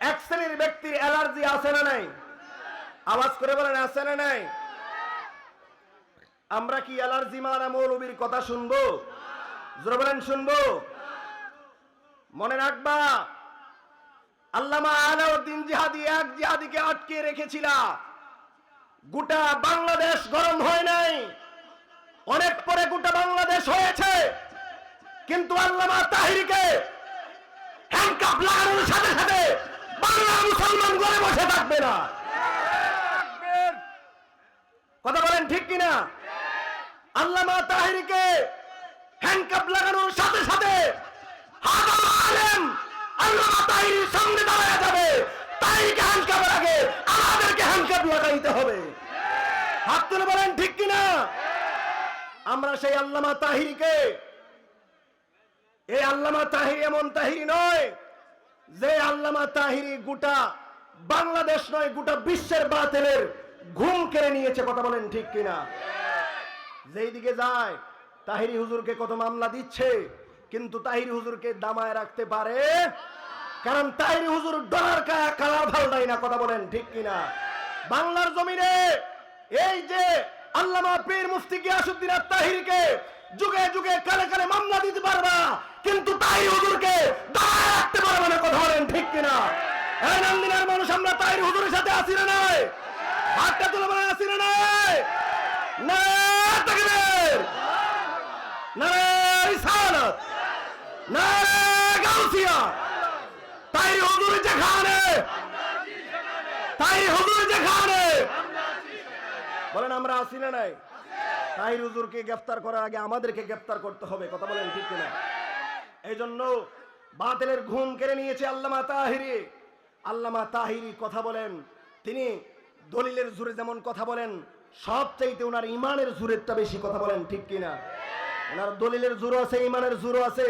এক শ্রেণির ব্যক্তির অ্যালার্জি আছে না নাই? আওয়াজ করে বলেন, আছে না নাই? আমরা কি অ্যালার্জি মারা মৌলবীর কথা শুনব? জোরে বলেন, শুনব? মনে রাখবা, আল্লামা আলাউদ্দিন জিহাদি এক জিহাদিকে আটকে রেখেছিল। গোটা বাংলাদেশ গরম হয় নাই। অনেক পরে গোটা বাংলাদেশ হয়েছে। কিন্তু আল্লামা তাহিরকে হ্যান্ডকাপ লাগানোর সাথে সাথে বাংলার মুসলমান ঘরে বসে থাকবে না। কথা বলেন ঠিক কিনা? আল্লামা তাহিরকে হ্যান্ডকাপ লাগানোর সাথে সাথে হবে। হাত তুলে বলেন ঠিক কিনা? আমরা সেই আল্লামা তাহিরকে এই আল্লামা তাহির এমন তাহিরি নয় যে আল্লামা তাহিরি গোটা বাংলাদেশ নয়, গোটা বিশ্বের বাতিলের ঘুম কেড়ে নিয়েছে, কথা বলেন ঠিক কিনা? যেই দিকে যায়, তাহিরি হুজুরকে কত মামলা দিচ্ছে? কিন্তু তাহিরি হুজুরকে দামায় রাখতে পারে? কারণ তাহিরি হুজুর ডলার কালার ভালটাই না, কথা বলেন ঠিক কিনা? বাংলার জমিনে এই যে আল্লামা পীর মুফতি গিয়াসুদ্দিন তাহিরকে যুগে যুগে কালে কালে মামলা দিতে পারবা, কিন্তু তাহির হুজুরকে দাঁড়ায় রাখতে পারবে না, কথা বলেন ঠিক কিনা? নন্দিনার মানুষ, আমরা তাই হুজুরের সাথে আসি না নাই? হাতটা তুলে বলে আসি না নাই? তাই তাই বলেন, আমরা আসি না নাই? তাই হুজুরকে গ্রেফতার করার আগে আমাদেরকে গ্রেফতার করতে হবে, কথা বলেন ঠিক কিনা? এই জন্য বাতিলের ঘুম কেড়ে নিয়েছে আল্লামা তাহিরি। আল্লামা তাহিরি কথা বলেন, তিনি দলিলের জুড়ে যেমন কথা বলেন সব চাইতে ওনার ইমানের জুরেরটা বেশি কথা বলেন, ঠিক কিনা? ওনার দলিলের জোরও আছে, ইমানের জোরও আছে।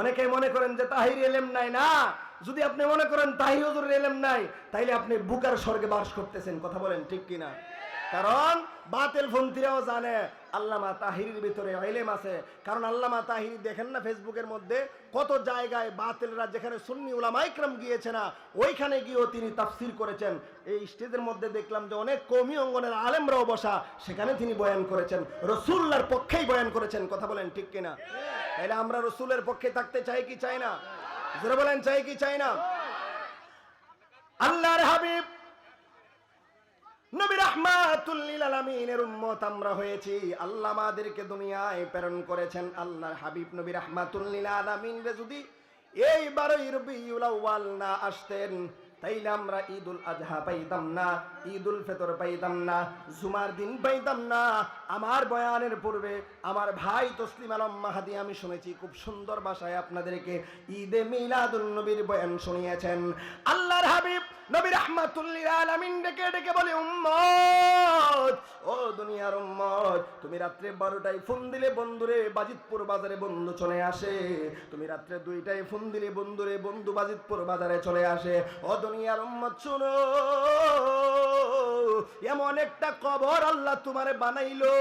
অনেকে মনে করেন যে তাহির এলেম নাই, না। যদি আপনি মনে করেন তাহির হুজুরের এলেম নাই, তাইলে আপনি বুকার স্বর্গে বাস করতেছেন, কথা বলেন ঠিক কিনা? কারণ বাতিল ফন্তিরাও জানে আল্লামা তাহিরির ভিতরে এলেম আছে। কারণ আল্লামা তাহিরি দেখেন না ফেসবুকের মধ্যে কত জায়গায় বাতিলরা যেখানে সুন্নি উলামা ইকরাম গিয়েছে না, ওইখানে গিয়েও তিনি তাফসির করেছেন। এই স্টেজের মধ্যে দেখলাম যে অনেক কমি অঙ্গনের আলেমরাও বসা, সেখানে তিনি বয়ান করেছেন। রসুল্লার পক্ষেই বয়ান করেছেন, কথা বলেন ঠিক কিনা? তাইলে আমরা রসুলের পক্ষে থাকতে চাই কি চাই না? বলেন, চাই কি চাই না? আল্লাহর হাবিব নবী রাহমাতুল্লিল আলামিনের উম্মত আমরা হয়েছি। আল্লাহ আমাদেরকে দুনিয়ায় প্রেরণ করেছেন। আল্লাহর হাবিব নবী রাহমাতুল্লিল আলামিন রে যদি এই বারোই রবিউল আউয়াল আসতেন তাইলে আমরা ঈদুল আজহা পাইতাম না, ঈদুল ফিতর পাইতাম না, জুমার দিন পাইতাম না। আমার বয়ানের পূর্বে আমার ভাই তসলিম আলম মাহাদি, আমি শুনেছি খুব সুন্দর ভাষায় আপনাদেরকে ঈদে মিলাদুল নবীর বয়ান শুনিয়েছেন। আল্লাহর হাবিব নবী রাহমাতুল্লিল আলামিন ডেকে ডেকে বলে, উম্মত, ও দুনিয়ার উম্মত, তুমি রাত্রে বারোটায় ফোন দিলে বন্ধুরে বাজিতপুর বাজারে বন্ধু চলে আসে। তুমি রাত্রে দুইটায় ফোন দিলে বন্ধুরে বন্ধু বাজিতপুর বাজারে চলে আসে। ও দুনিয়ার উম্মত শুনো। এমন একটা কবর আল্লাহ তোমারে বানাইলো,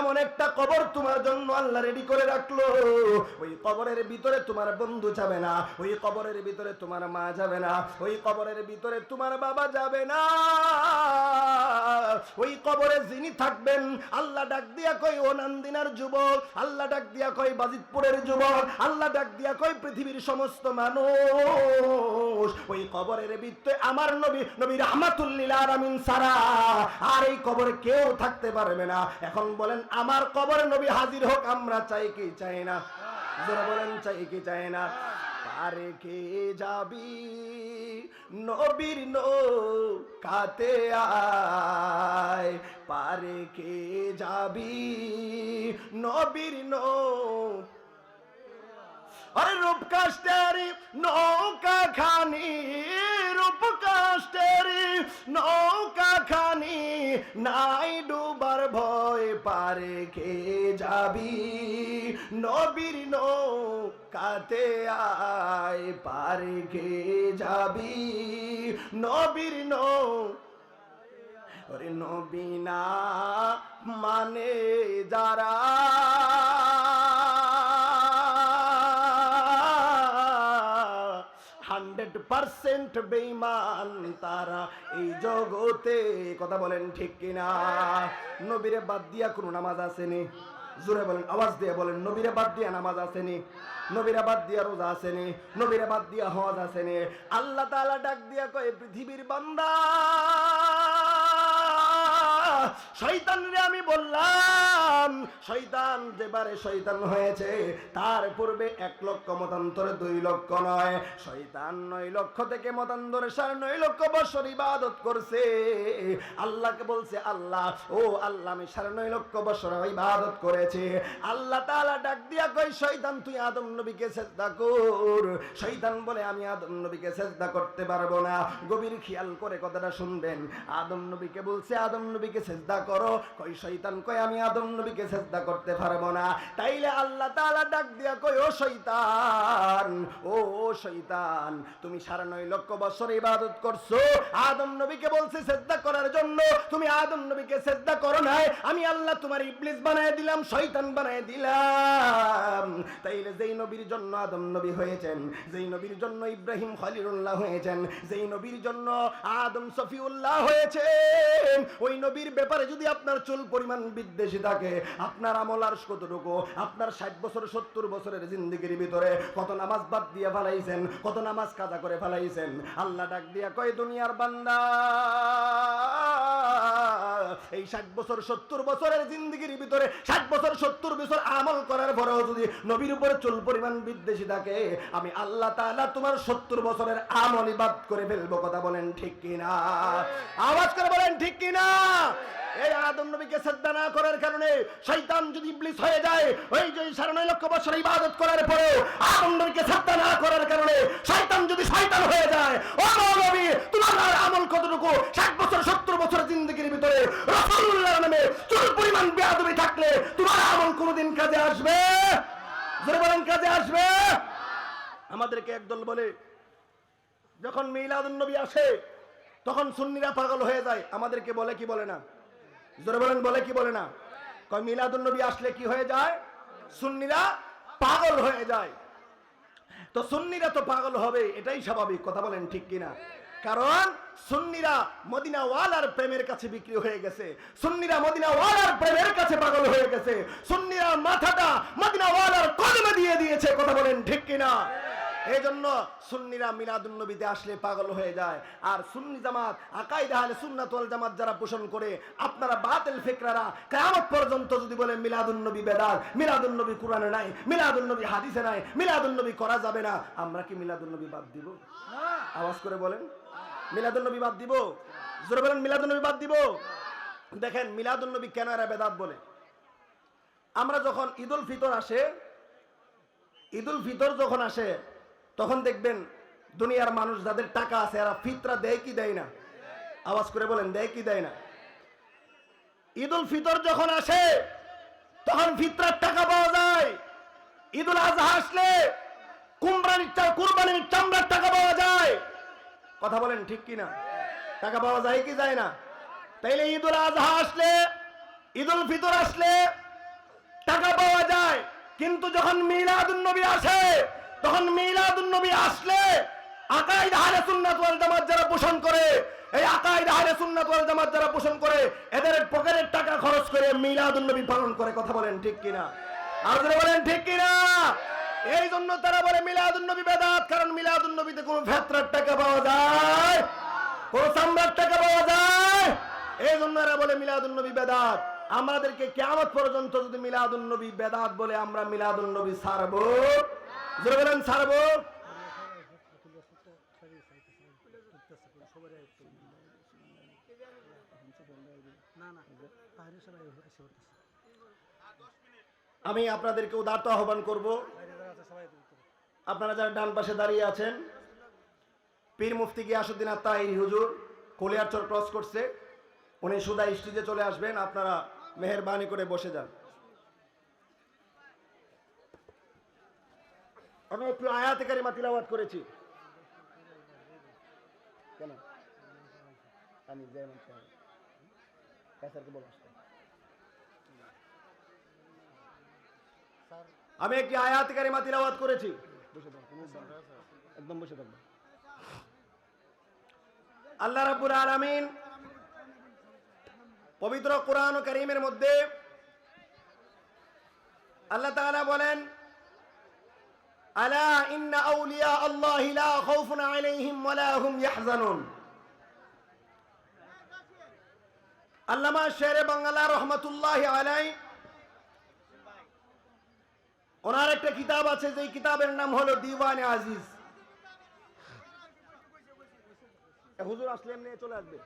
এমন একটা কবর তোমার জন্য আল্লাহ রেডি করে রাখল। ওই কবরের ভিতরে তোমার বন্ধু যাবে না, ওই কবরের ভিতরে তোমার মা যাবে না, ওই কবরের ভিতরে তোমার বাবা যাবে না। ওই কবরে যিনি থাকবেন, আল্লাহ ডাক দিয়া কই ও নান্দিনার যুবক, আল্লাহ ডাক দিয়া কই বাজিতপুরের যুবক, আল্লাহ ডাক দিয়া কই পৃথিবীর সমস্ত মানুষ, ওই কবরের ভিতরে আমার নবী নবী রহমাতুল্লিল আলামিন সারা আর এই কবরে কেউ থাকতে পারবে না। এখন বলেন, আমার কবরে নবী হাজির হোক, আমরা চাই কি চাই না? যারা বলেন, চাই কি চাই না? পারে কে যাবি নবীর কাতে আয়? পারে কে যাবি নবীর নো আরে রূপ কাস্টারি নৌকা খানি নৌকা খানি নাই ডুবার ভয় পারে কে যাবি? নবীর নৌকাতে আয় পারে কে যাবি? নবীর নৌ ওরে নবীনা মানে যারা হান্ড্রেড পারসেন্ট বেইমান তারা এই জগতে, কথা বলেন ঠিক কিনা? নবীরে বাদ দিয়া কোনো নামাজ আসেনি। জোরে বলেন, আওয়াজ দিয়ে বলেন, নবীরে বাদ দিয়া নামাজ আসেনি। নবীরা বাদ দিয়া রোজা আসেনি। নবীরা বাদ দিয়া হজ আসেনি। আল্লাহ তাআলা ডাক দিয়া কয়, পৃথিবীর বান্দা শয়তান রে আমি বললাম, শয়তান যেবারে শয়তান হয়েছে, তার পূর্বে এক লক্ষ মতান্তরে দুই লক্ষ নয়। শয়তান নয় লক্ষ থেকে মতান্তরে, সাড়ে নয় লক্ষ বছর ইবাদত করছে। আল্লাহকে বলছে, আল্লাহ, ও আল্লাহ, আমি সাড়ে নয় লক্ষ বছর ইবাদত করেছি। আল্লাহ তাআলা ডাক দিয়া কই শয়তান, তুই আদম নবীকে সেজদা কর। শয়তান বলে, আমি আদম নবীকে সেজদা করতে পারব না। গভীর খেয়াল করে কথাটা শুনবেন। আদম নবীকে বলছে, আদম নবীকে সেজদা করো। কই শয়তান, কই আমি আদম নবীকে সেজদা করতে পারব না। তাইলে আল্লাহ তাআলা ডাক দিয়া কই, ও শয়তান ও শয়তান, তুমি সাড়ে নয় লক্ষ বছর ইবাদত করছ। আদম নবীকে বলছে সেজদা করার জন্য। তুমি আদম নবীকে সেজদা করো নাই। আমি আল্লাহ তোমার ইবলিস বানায় দিলাম, শয়তান বানায় দিলাম। তাইলে যেই নবীর জন্য আদম নবী হয়েছেন, যেই নবীর জন্য ইব্রাহিম খলিলুল্লাহ হয়েছেন, যেই নবীর জন্য আদম সফিউল্লাহ হয়েছেন, ওই নবীর ব্যাপারে যদি আপনার চুল পরিমাণ বিদ্বেষী থাকে, আপনার আমল আর কতটুকু? আপনার ষাট বছর, সত্তর বছরের জিন্দিগির ভিতরে কত নামাজ বাদ দিয়ে ফেলাইছেন, কত নামাজ কাজা করে ফেলাইছেন? আল্লাহ ডাক দিয়া কয়, দুনিয়ার বান্দা এই ষাট বছর, সত্তর বছরের জিন্দগির ভিতরে ষাট বছর, সত্তর বছর আমল করার পরেও যদি নবীর উপরে চুল পরিমাণ বিদ্বেষী থাকে, আমি আল্লাহ তাআলা তোমার সত্তর বছরের আমল বাদ করে ফেলব, কথা বলেন ঠিক কিনা? আওয়াজ করে বলেন ঠিক কিনা? এই আদম নবীকে শ্রদ্ধা না করার কারণে শয়তান যদি ইবলিস হয়ে যায়, ওই যে সাড়ে নয় লক্ষ বছর ইবাদত করার পরেও আদম নবীকে শ্রদ্ধা না করার কারণে শয়তান যদি শয়তান হয়ে যায়, ও নবী তোমার আমল কতটুকু? ষাট বছর সত্তর বছর জিন্দগির ভিতরে রসুল্লাহর নামে চুল পরিমাণ বেয়াদবি থাকলে তোমার আমল কোনোদিন কাজে আসবে? বলেন, কাজে আসবে? আমাদেরকে একদল বলে, যখন মিলাদুন নবী আসে, তখন সুন্নিরা পাগল হয়ে যায়। আমাদেরকে বলে কি বলে না? জোরে বলেন, বলে কি বলে না? কয়, মিলাদুন নবী আসলে কি হয়ে যায়? সুন্নিরা পাগল হয়ে যায়। তো সুন্নিরা তো পাগল হবে, এটাই স্বাভাবিক। কথা বলেন ঠিক কিনা? কারণ সুন্নিরা মদিনা ওয়ালার প্রেমের কাছে বিক্রি হয়ে গেছে। সুন্নিরা মদিনা ওয়ালার প্রেমের কাছে পাগল হয়ে গেছে। সুন্নিরা মাথাটা মদিনা ওয়ালার কদমে দিয়ে দিয়েছে কথা বলেন ঠিক কিনা? এই জন্য সুন্নিরা মিলাদুন নবীতে আসলে পাগল হয়ে যায়। আর সুন্নি জামাত আকাইদা আহলে সুন্নাত ওয়াল জামাত যারা পোষণ করে আপনারা বাতিল ফিকরারা কিয়ামত পর্যন্ত যদি বলে মিলাদুন নবী বেদাত মিলাদুন নবী কোরআনে নাই মিলাদুন নবী হাদিসে নাই মিলাদুন নবী করা যাবে না আমরা কি মিলাদুন নবী বাদ দিব? আওয়াজ করে বলেন। মিলাদুন নবী বাদ দিব? জোরে বলেন, মিলাদুন নবী বাদ দিব? দেখেন, মিলাদুন নবী কেন এরা বেদাত বলে? আমরা যখন ঈদুল ফিতর আসে, ঈদুল ফিতর যখন আসে, তখন দেখবেন দুনিয়ার মানুষ যাদের টাকা আছে, এরা ফিতরা দেয় কি দেয় না? আওয়াজ করে বলেন, দেয় কি দেয় না? ঈদুল ফিতর যখন আসে, তখন ফিতরার টাকা পাওয়া যায়। ঈদুল আজহা আসলে কুমড়ানির চা কুরবানির চামড়ার টাকা পাওয়া যায়। কথা বলেন ঠিক কি না টাকা পাওয়া যায় কি যায় না? তাইলে ঈদুল আজহা আসলে, ঈদুল ফিতর আসলে টাকা পাওয়া যায়। কিন্তু যখন মিলাদুন নবী আসে, তখন মিলাদুন নবী আসলে আকাইদ আহলে সুন্নাত ওয়াল জামাত যারা পোষণ করে, এই আকাইদ আহলে সুন্নাত ওয়াল জামাত যারা পোষণ করে, এদের পকেটের টাকা খরচ করে মিলাদুন নবী পালন করে। কথা বলেন ঠিক কিনা? আর বলেন ঠিক কিনা? এই জন্য তারা বলে মিলাদুন নবী বেদাত, কারণ মিলাদুন নবীতে কোনো ভেত্রার টাকা পাওয়া যায়, কোন চামড়ার টাকা পাওয়া যায়। এই জন্য এরা বলে মিলাদুন নবী বেদাত। আমাদেরকে কেমন পর্যন্ত যদি মিলাদুন নবী বেদাত বলে আমরা মিলাদুন নবী সারবো জোরে বলেন সারবো আমি আপনাদেরকে উদারত আহ্বান করব। আপনারা যারা ডান পাশে দাঁড়িয়ে আছেন, পীর মুফতি গিয়াসুদ্দিন আত্মাহির হুজুর কলিয়ারচর ক্রস করছে, উনি সুদা স্টেজে চলে আসবেন, আপনারা মেহরবানি করে বসে যান। আমি একটু আয়াতে কারিমা তিলাওয়াত করেছি। আমি একটি আয়াত কারিমা তিলাওয়াত করেছি। বসে থাকো, ব্যাপার না। একদম বসে থাকবে। আল্লাহ রাব্বুল আলামিন পবিত্র কোরআন ও করিমের মধ্যে আল্লাহ তাআলা বলেন আলা ইন্না আউলিয়া আল্লাহ লা খাউফুন আলাইহিম ওয়ালা হুম ইয়াহজানুন। আল্লামা শেরে বাংলা রহমতুল্লাহ আলাই ওনার একটা কিতাব আছে যে কিতাবের নাম হলো দিওয়ানে আজিজ। হুজুর আসলে এমনি চলে আসবে।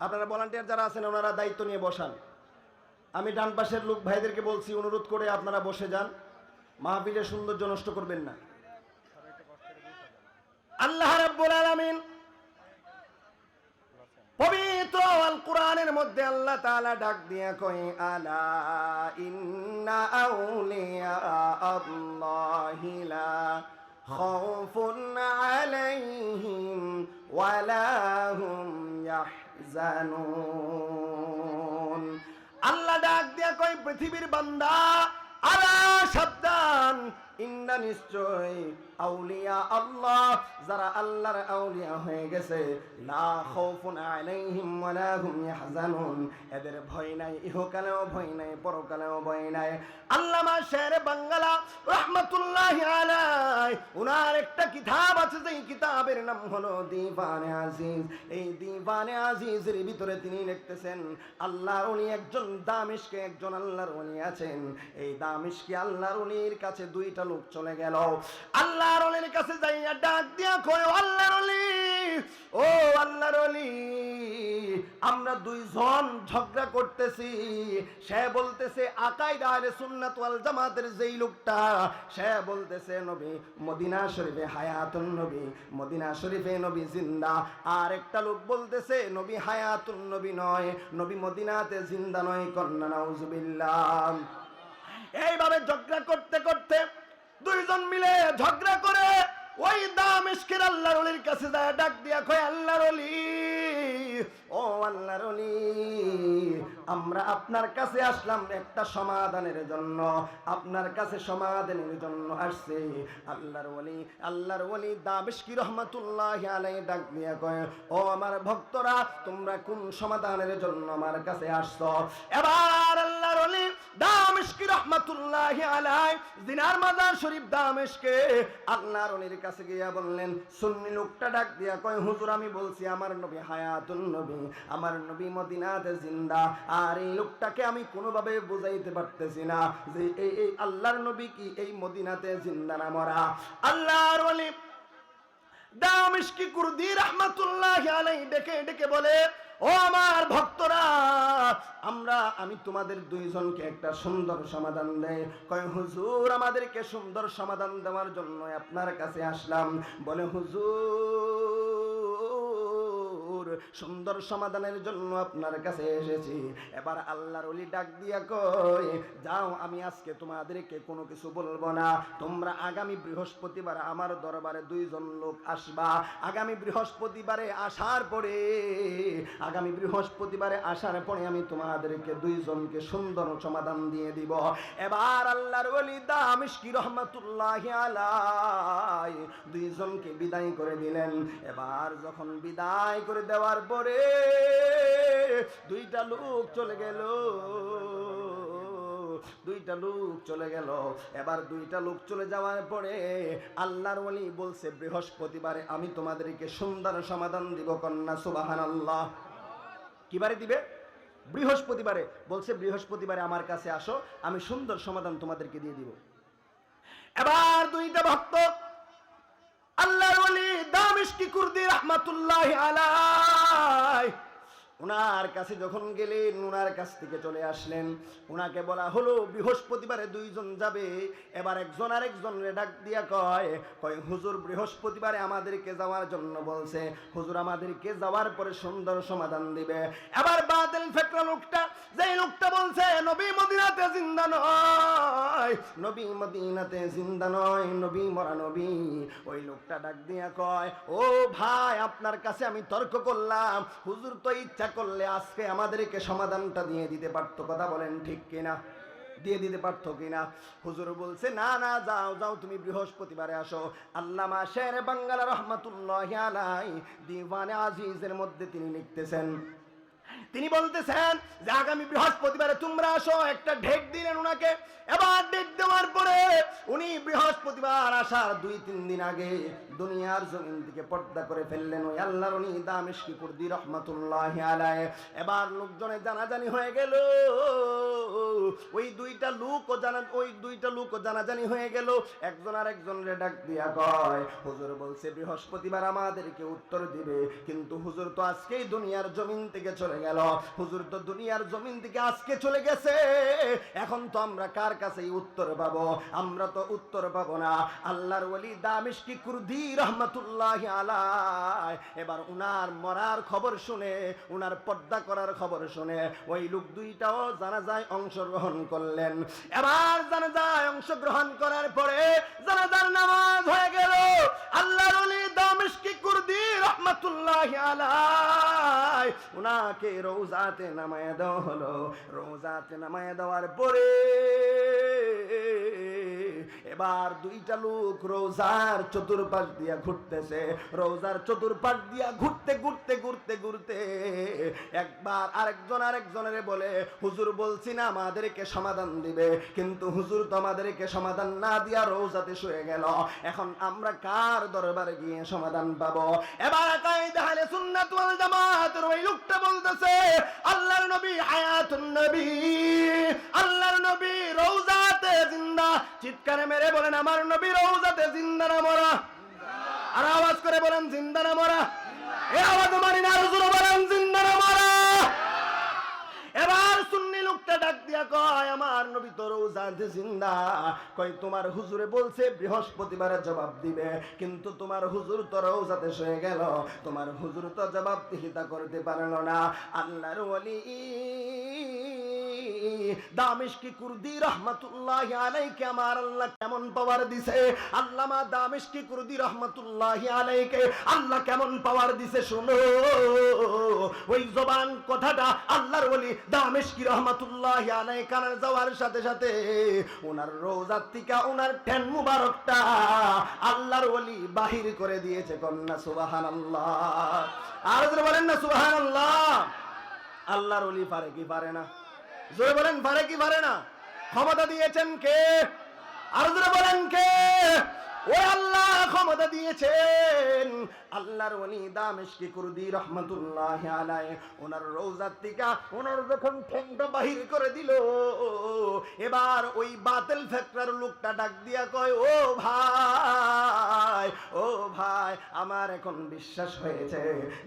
আপনারা ভলান্টিয়ার যারা আছেন, ওনারা দায়িত্ব নিয়ে বসান। আমি ডান পাশের লোক ভাইদেরকে বলছি, অনুরোধ করে আপনারা বসে যান। মাহফিলের সৌন্দর্য নষ্ট করবেন না। আল্লাহ রাব্বুল আলামিন পবিত্র আল কোরআনের মধ্যে আল্লাহ তাআলা ডাক দিয়া কই আলা ইন্না আউলিয়া আল্লাহি লা আলাইহিম ওয়ালা হুম ইয়াহজানুন। আল্লাহ ডাক দিয়া কই পৃথিবীর বান্দা আলা ইন্না নিশ্চয় আউলিয়া আল্লাহ, যারা আল্লাহর আউলিয়া হয়ে গেছে। লা খাউফুন আলাইহিম ওয়ালা হুম এদের ভয় নাই, ইহকালেও ভয় নাই, পরকালেও ভয় নাই। আল্লামা শের আলাই উনার একটা কিতাব আছে, যেই কিতাবের নাম হলো দিবানে আজিজ। এই দিবানে আজিজের ভিতরে তিনি লিখতেছেন, আল্লাহর উনি একজন দামিশকে, একজন আল্লাহর উনি আছেন। এই দামিশকে আল্লাহর উনির কাছে দুইটা লোক চলে গেল। আল্লাহর অলির কাছে যাইয়া ডাক দিয়া কয়, আল্লাহর অলি, ও আল্লাহর অলি, আমরা দুইজন ঝগড়া করতেছি। সে বলতেছে, আকাইদ আহলে সুন্নাত ওয়াল জামাতের যেই লোকটা, সে বলতেছে, নবী, মদিনা শরীফে হায়াতুন নবী, মদিনা শরীফে নবী জিন্দা। আর একটা লোক বলতেছে, নবী হায়াতুন নবী নয়, নবী মদিনাতে জিন্দা নয়, কন্যা নাউজুবিল্লাহ। এইভাবে ঝগড়া করতে করতে দুইজন মিলে ঝগড়া করে ওই দাম ইস্কের আল্লাহর অলির কাছে যায়, ডাক দিয়া কয়, আল্লাহর অলি ও আল্লাহর অলি আমরা আপনার কাছে আসলাম একটা সমাধানের জন্য, আপনার কাছে সমাধানের জন্য আসছে। আল্লাহর ওলি আল্লাহর ওলি দাবিশকি রহমাতুল্লাহ আলাই ডাক দিয়া কয়, ও আমার ভক্তরা, তোমরা কোন সমাধানের জন্য আমার কাছে আসছো? এবার দামিশকি রহমাতুল্লাহ আলাই দিনার মাজার শরীফ দামেশকে। আল্লাহর কাছে গিয়া বললেন, সুন্নি লোকটা ডাক দিয়া কয়, হুজুর, আমি বলছি, আমার নবী নবী, আমার নবী মদিনাতে জিন্দা, আর এই লোকটাকে আমি কোনোভাবে বুঝাইতে পারতেছি না যে এই এই আল্লাহর নবী কি এই মদিনাতে জিন্দা না মরা? আল্লাহর ওলি দামিশকি কুরদি রহমাতুল্লাহ আলাই ডেকে ডেকে বলে ও আমার ভক্তরা, আমরা, আমি তোমাদের দুইজনকে একটা সুন্দর সমাধান দেয় কয়, হুজুর, আমাদেরকে সুন্দর সমাধান দেওয়ার জন্য আপনার কাছে আসলাম। বলে, হুজুর সুন্দর সমাধানের জন্য আপনার কাছে এসেছি। এবার আল্লাহর অলি ডাক দিয়া কই যাও, আমি আজকে তোমাদেরকে কোনো কিছু বলব না। তোমরা আগামী বৃহস্পতিবার আমার দরবারে দুইজন লোক আসবা। আগামী বৃহস্পতিবারে আসার পরে, আগামী বৃহস্পতিবারে আসার পরে আমি তোমাদেরকে দুইজনকে সুন্দর সমাধান দিয়ে দিব। এবার আল্লাহর ওলি দামিশকি রহমাতুল্লাহ আলাই দুইজনকে বিদায় করে দিলেন। এবার যখন বিদায় করে দেওয়ার পরে দুইটা লোক চলে গেল। দুইটা লোক চলে গেল। এবার দুইটা লোক চলে যাওয়ার পরে আল্লাহর ওলি বলছে, বৃহস্পতিবারে আমি তোমাদেরকে সুন্দর সমাধান দিব, কন্যা সুবাহান আল্লাহ কিবারে দিবে? বৃহস্পতিবারে। বলছে, বৃহস্পতিবারে আমার কাছে আসো, আমি সুন্দর সমাধান তোমাদেরকে দিয়ে দিব। এবার দুইটা ভক্ত আল্লাহর ওলি দামিশকি কুর্দি রহমাতুল্লাহ আলাই ওনার কাছে যখন গেলেন ওনার কাছ থেকে চলে আসলেন। ওনাকে বলা হলো, বৃহস্পতিবারে দুইজন যাবে। এবার একজন আর আরেকজন ডাক দিয়া কয় কয়, হুজুর, বৃহস্পতিবারে আমাদেরকে যাওয়ার জন্য বলছে। হুজুর আমাদেরকে যাওয়ার পরে সুন্দর সমাধান দিবে। এবার বাদল ফেকরা লোকটা, যেই লোকটা বলছে, নবী মদিনাতে জিন্দা নয়, নবী মদিনাতে জিন্দা নয়, নবী মরা নবী। ওই লোকটা ডাক দিয়া কয়, ও ভাই, আপনার কাছে আমি তর্ক করলাম। হুজুর তো ইচ্ছা করলে আজকে আমাদেরকে সমাধানটা দিয়ে দিতে পারতো। কথা বলেন ঠিক কিনা? দিয়ে দিতে পারতো কিনা? হুজুর বলছে, না না, যাও যাও, তুমি বৃহস্পতিবারে আসো। আল্লামা শের বাঙ্গালা রহমাতুল্লাহ আলাই দিওয়ানে আজিজের মধ্যে তিনি লিখতেছেন, তিনি বলতেছেন যে, আগামী বৃহস্পতিবারে তোমরা আসো, একটা ঢেক দিলেন ওনাকে এবার ঢেক দেওয়ার পরে উনি বৃহস্পতিবার আসার দুই, তিন দিন আগে দুনিয়ার জমিন থেকে পর্দা করে ফেললেন ওই আল্লাহর উনি দামিশকি কুর্দি রহমাতুল্লাহ আলায় এবার লোকজনে জানাজানি হয়ে গেল। ওই দুইটা লোক ও জানা ওই দুইটা লোক ও জানাজানি হয়ে গেল। একজন আর একজনের ডাক দিয়া কয়, হুজুর বলছে বৃহস্পতিবার আমাদেরকে উত্তর দিবে, কিন্তু হুজুর তো আজকেই দুনিয়ার জমিন থেকে চলে গেল। হুজুর তো দুনিয়ার জমিন থেকে আজকে চলে গেছে। এখন তো আমরা কার কাছেই উত্তর পাবো? আমরা তো উত্তর পাবো না। আল্লাহর ওলি দামিশ কি কুরদি রহমাতুল্লাহ আলাই এবার উনার মরার খবর শুনে, উনার পর্দা করার খবর শুনে ওই লোক দুইটাও জানা যায় অংশগ্রহণ করলেন। এবার জানা যায় অংশগ্রহণ করার পরে জানাজার নামাজ হয়ে গেল। আল্লাহর কি কুরদি রহমাতুল্লাহ আলাই উনাকে রোজাতে নামায় দেওয়া হলো। রোজাতে নামায় দেওয়ার পরে এবার দুইটা লোক রোজার চতুর্পাশ দিয়া ঘুরতেছে। রোজার চতুর্পাশ দিয়া ঘুরতে ঘুরতে ঘুরতে ঘুরতে একবার আরেকজন আরেকজনের বলে, হুজুর, বলছি না আমাদেরকে সমাধান দিবে। কিন্তু হুজুর তো আমাদেরকে সমাধান না দিয়া রোজাতে শুয়ে গেল। এখন আমরা কার দরবারে গিয়ে সমাধান পাবো? এবার কায়দা আহলে সুন্নাত ওয়াল ওই লোকটা বলতেছে, আল্লাহর নবী হায়াতুন নবী, আল্লাহর নবী রওজাতে জিন্দা। চিৎকারে মেরে বলেন, আমার নবী রওজাতে জিন্দা না মরা। আর আওয়াজ করে বলেন, জিন্দা না মরা। এ আওয়াজ মানি না, হুজুর বলেন, জিন্দা না মরা। এবার সুন্নি লোকটা ডাক দিয়া কয়, আমার নবী তো রোজাতে জিন্দা। কয়, তোমার হুজুরে বলছে, বৃহস্পতিবারে জবাব দিবে, কিন্তু তোমার হুজুর তো রোজাতে শুয়ে গেল। তোমার হুজুর তো জবাব দিহিতা করতে পারল না। আল্লাহর ওলি কুরদি রহমাতুল্লাহ আলাইকে আমার আল্লাহ কেমন পাওয়ার দিছে? কুরদি রহমাতুল্লাহ আলাইকে আল্লাহ কেমন পাওয়ার দিছে শুনো? ওই জবান কথাটা আল্লাহর দামিশকি রহমাতুল্লাহ আলাই কানার যাওয়ার সাথে সাথে ওনার রোজার ওনার ঠ্যান মুবারকটা আল্লাহর ওলি বাহির করে দিয়েছে কন্যা, সুবহানাল্লাহ। আর বলেন না, সুবহানাল্লাহ। আল্লাহর ওলি পারে কি পারে না? জোরে বলেন পারে কি পারে না? ক্ষমতা দিয়েছেন কে? আর জোরে বলেন কে? আল্লাহ, ক্ষমতা দিয়েছেন। আল্লাহর ওলি দামেশকি কুরদি রহমাতুল্লাহ ওনার রওজার থেকে ওনার যখন ঠেংটা বাহির করে দিল, এবার ওই বাতিল ফ্যাক্টর লোকটা ডাক দিয়া কয়, ও ভাই ও ভাই, আমার এখন বিশ্বাস হয়েছে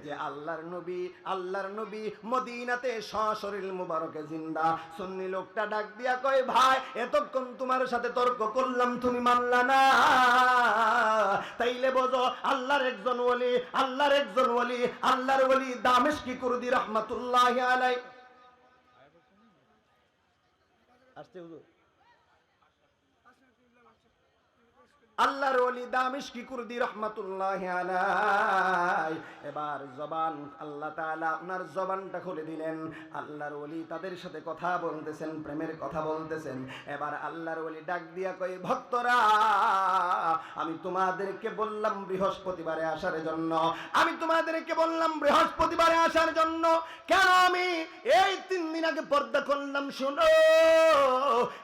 যে আল্লাহর নবী আল্লাহর নবী মদিনাতে সশরীর মুবারকে জিন্দা। সুন্নি লোকটা ডাক দিয়া কয়, ভাই, এতক্ষণ তোমার সাথে তর্ক করলাম, তুমি মানলা না। তাইলে বোঝো, আল্লাহর একজন ওলি, আল্লাহর একজন ওলি, আল্লাহর ওলি দামেশ কি কুরদি রহমাতুল্লাহ আলাই আসতে হুজুর। আল্লাহর ওলি দামিশ কি কুরদি রহমাতুল্লাহ আলাই এবার জবান, আল্লাহ তাআলা ওনার জবানটা খুলে দিলেন। আল্লাহর ওলি তাদের সাথে কথা বলতেছেন, প্রেমের কথা বলতেছেন। এবার আল্লাহর ওলি ডাক দিয়া কই ভক্তরা, আমি তোমাদেরকে বললাম বৃহস্পতিবারে আসার জন্য। আমি তোমাদেরকে বললাম বৃহস্পতিবারে আসার জন্য। কেন আমি এই তিন দিন আগে পর্দা করলাম, শোনো।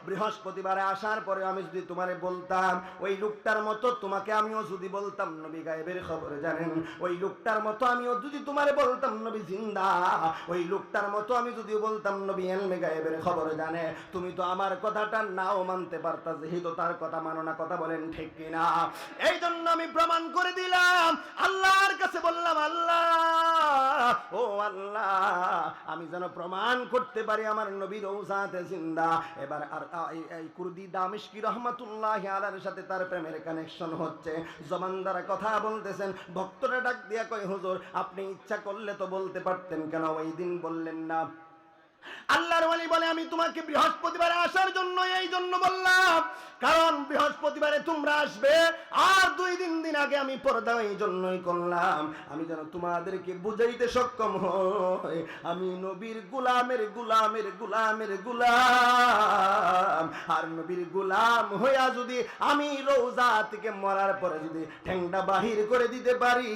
বৃহস্পতিবারে আসার পরে আমি যদি তোমারে বলতাম, ওই লোকটার মতো তোমাকে আমিও যদি বলতাম, নবী গায়েবের খবর জানেন। ওই লোকটার মতো আমিও যদি তোমারে বলতাম, নবী জিন্দা। ওই লোকটার মতো আমি যদি বলতাম, নবী এলমে গায়েবের খবর জানে। তুমি তো আমার কথাটা নাও মানতে পারতা, যেহেতু তার কথা মানো না, কথা বলেন ঠিক কিনা? এই জন্য আমি প্রমাণ করে দিলাম, আল্লাহর কাছে বললাম, আল্লাহ, ও আল্লাহ, আমি যেন প্রমাণ করতে পারি আমার নবীর ঔসাতে জিন্দা। এবার আর এই কুরদি দামিশকি রহমাতুল্লাহ আলার সাথে তার প্রেমের কানেকশন হচ্ছে। জবান দ্বারা কথা বলতেছেন, ভক্তরা ডাক দিয়া কয়, হুজুর, আপনি ইচ্ছা করলে তো বলতে পারতেন কেন? ওই দিন বললেন না। আল্লাহর ওয়ালি বলে, আমি তোমাকে বৃহস্পতিবারে আসার জন্য এই জন্য বললাম। কারণ বৃহস্পতিবারে তোমরা আসবে, আর দুই দিন দিন আগে আমি পর্দা এই জন্যই করলাম। আমি যেন তোমাদেরকে বুঝাইতে সক্ষম হই। আমি নবীর গুলামের গুলামের গুলামের গুলাম। আর নবীর গুলাম হইয়া যদি আমি রোজা থেকে মরার পরে যদি ঠ্যাংটা বাহির করে দিতে পারি,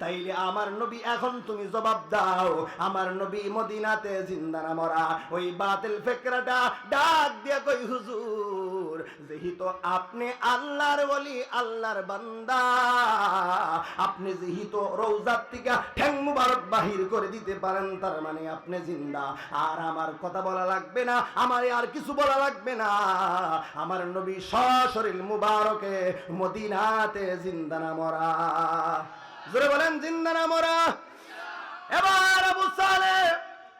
তাইলে আমার নবী এখন তুমি জবাব দাও। আমার নবী মদিনাতে জিন্দানা মরা ওই বাতিল ফেকরাটা ডাক দিয়া কই, হুজুর, যেহেতু আপনি আল্লাহর বলি আল্লাহর বান্দা। আপনি যেহেতু রৌজার থেকে ঠ্যাং মুবারক বাহির করে দিতে পারেন, তার মানে আপনি জিন্দা। আর আমার কথা বলা লাগবে না, আমার আর কিছু বলা লাগবে না। আমার নবী সশরীর মুবারকে মদিনাতে জিন্দানা মরা জোরে বলেন জিন্দানা মরা এবার আবু সালে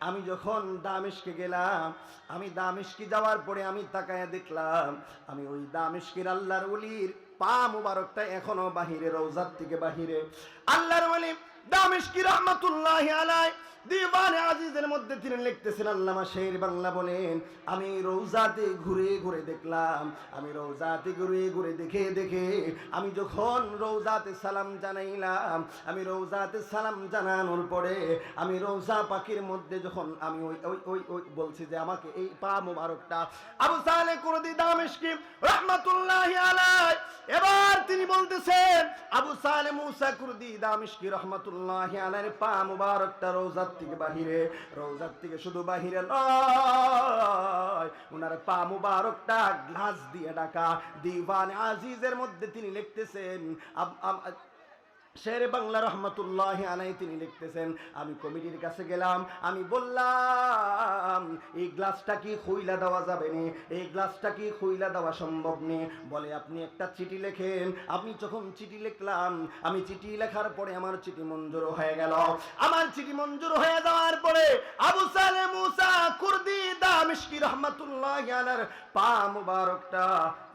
আমি যখন দামেশকে গেলাম, আমি দামেশকে যাওয়ার পরে আমি তাকায় দেখলাম, আমি ওই দামেশকের আল্লাহর ওলির পা মুবারকটা এখনও বাহিরে রৌজার থেকে বাহিরে। আল্লাহর ওলি দামেশকি রহমাতুল্লাহ আলাই দিওয়ানে আজিজের মধ্যে তিনি লিখতেছেন আল্লামা শের বাংলা বলেন, আমি রৌজাতে ঘুরে ঘুরে দেখলাম, আমি রৌজাতে ঘুরে ঘুরে দেখে দেখে আমি যখন রৌজাতে সালাম জানাইলাম, আমি রৌজাতে সালাম জানানোর পরে আমি রৌজা পাখির মধ্যে যখন আমি ওই ওই ওই ওই বলছি যে আমাকে এই পা মুবারকটা আবু সালে দি দামেশকি রহমাতুল্লাহ আলাই এবার তিনি বলতেছেন, আবু সালে মুসা কুরদি দামেশকি রহমাতুল্লাহ আলাইহির পা মুবারকটা রৌজার থেকে বাহিরে, রৌজার থেকে শুধু বাহিরে নয় ওনার পা মুবারকটা গ্লাস দিয়ে ডাকা। দিওয়ান আজিজের মধ্যে তিনি লিখতেছেন শের বাংলা রহমতুল্লাহ আলাই তিনি লিখতেছেন, আমি কমিটির কাছে গেলাম, আমি বললাম, এই গ্লাসটা কি খুইলা দেওয়া যাবে নি? এই গ্লাসটা কি খুইলা দেওয়া সম্ভব নে? বলে, আপনি একটা চিঠি লেখেন। আমি যখন চিঠি লিখলাম, আমি চিঠি লেখার পরে আমার চিঠি মঞ্জুর হয়ে গেল। আমার চিঠি মঞ্জুর হয়ে যাওয়ার পরে আবু সালে মুসা কুরদি দামিশকি রহমতুল্লাহ আলার পা মুবারকটা,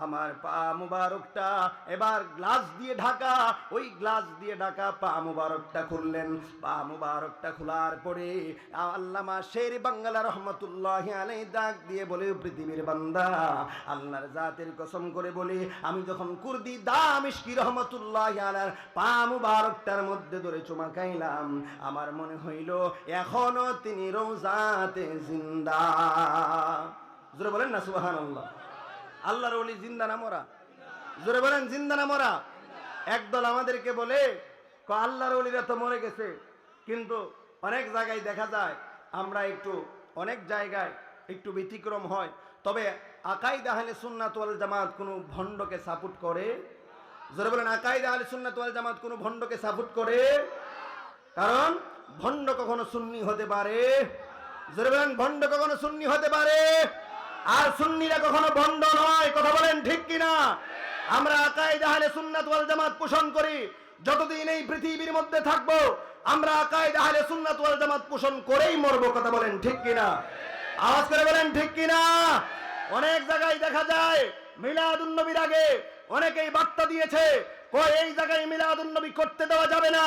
আমার পা মুবারকটা, এবার গ্লাস দিয়ে ঢাকা, ওই গ্লাস দিয়ে ঢাকা পা মুবারকটা খুললেন। পা মুবারকটা খোলার পরে আল্লামা শের বাংলা রহমতুল্লাহ আলাই ডাক দিয়ে বলে পৃথিবীর বান্দা, আল্লাহর জাতের কসম করে বলে, আমি যখন কুরদি দামিশকি রহমতুল্লাহ আলার পা মুবারকটার মধ্যে ধরে চুমা খাইলাম, আমার মনে হইল এখনও তিনি রোজাতে জিন্দা। জোরে বলেন না সুবাহান আল্লাহ আল্লাহর ওলি জিন্দা না মরা? জোরে বলেন, জিন্দা না মরা? একদল আমাদেরকে বলে আল্লাহর অলিরা তো মরে গেছে। কিন্তু অনেক জায়গায় দেখা যায়, আমরা একটু, অনেক জায়গায় একটু ব্যতিক্রম হয়। তবে আকাইদ আহলে সুন্নাত ওয়াল জামাত কোনো ভণ্ডকে সাপোর্ট করে? জোরে বলেন, আকাইদ আহলে সুন্নাত ওয়াল জামাত কোনো ভণ্ডকে সাপোর্ট করে? কারণ ভণ্ড কখনো সুন্নি হতে পারে। জোরে বলেন, ভণ্ড কখনো সুন্নি হতে পারে? আর সুন্নিরা কখনো ভণ্ড নয়, কথা বলেন ঠিক কিনা? আমরা আহলে সুন্নাত ওয়াল জামাত পোষণ করি। যতদিন এই পৃথিবীর মধ্যে থাকব, আমরা আকাইদ আহলে সুন্নাত ওয়াল জামাত পোষণ করেই মরব, কথা বলেন ঠিক কিনা? আওয়াজ করে বলেন ঠিক কিনা? অনেক জায়গায় দেখা যায়, মিলাদুন নবীর আগে অনেকেই বার্তা দিয়েছে কয় এই জায়গায় মিলাদুন্নবী করতে দেওয়া যাবে না।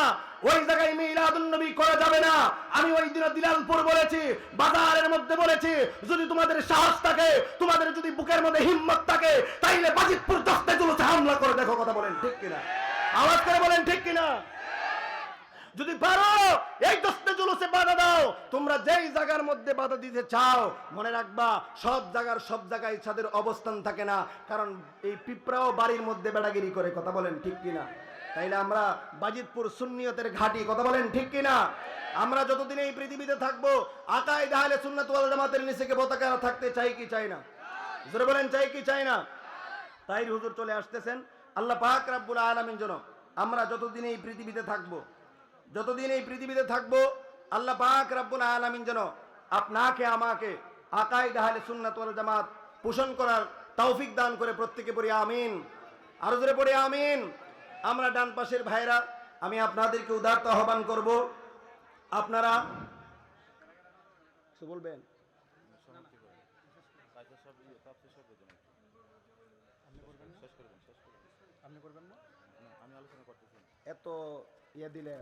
ওই জায়গায় মিলাদুন্নবী করা যাবে না। আমি ওই দিনে দিলালপুর বলেছি, বাজারের মধ্যে বলেছি, যদি তোমাদের সাহস থাকে, তোমাদের যদি বুকের মধ্যে হিম্মত থাকে, তাইলে বাজিতপুর জুলুসে হামলা করে দেখো কথা বলেন ঠিক কিনা। আওয়াজ করে বলেন ঠিক কিনা? যদি পারো, এই দশটা জুলুসে বাধা দাও। তোমরা যেই জায়গার মধ্যে বাধা দিতে চাও, মনে রাখবা, সব জায়গার সব জায়গায় ছাদের অবস্থান থাকে না। কারণ এই পিঁপড়াও বাড়ির মধ্যে বেড়াগিরি করে, কথা বলেন ঠিক কিনা? তাইলে আমরা বাজিতপুর সুন্নিয়তের ঘাটি, কথা বলেন ঠিক কিনা? আমরা যতদিন এই পৃথিবীতে থাকব আকাই দাহলে সুন্নাত ওয়াল জামাতের নিচেকে পতাকা থাকতে চাই কি চাই না? জোরে বলেন, চাই কি চাই না? তাই হুজুর চলে আসতেছেন। আল্লাহ পাক রাব্বুল আলামিন যেন আমরা যতদিন এই পৃথিবীতে থাকব যতদিন এই পৃথিবীতে থাকব আল্লাহ পাক রাব্বুল আলামিন যেন আপনাকে আমাকে আকাইদ আহলে সুন্নাত ওয়াল জামাত পোষণ করার তৌফিক দান করে প্রত্যেকে পড়ি আমিন। আরও জোরে পড়ি আমিন। আমরা ডান পাশের ভাইরা আমি আপনাদেরকে উদারত আহ্বান করব। আপনারা বলবেন? এত ইয়ে দিলে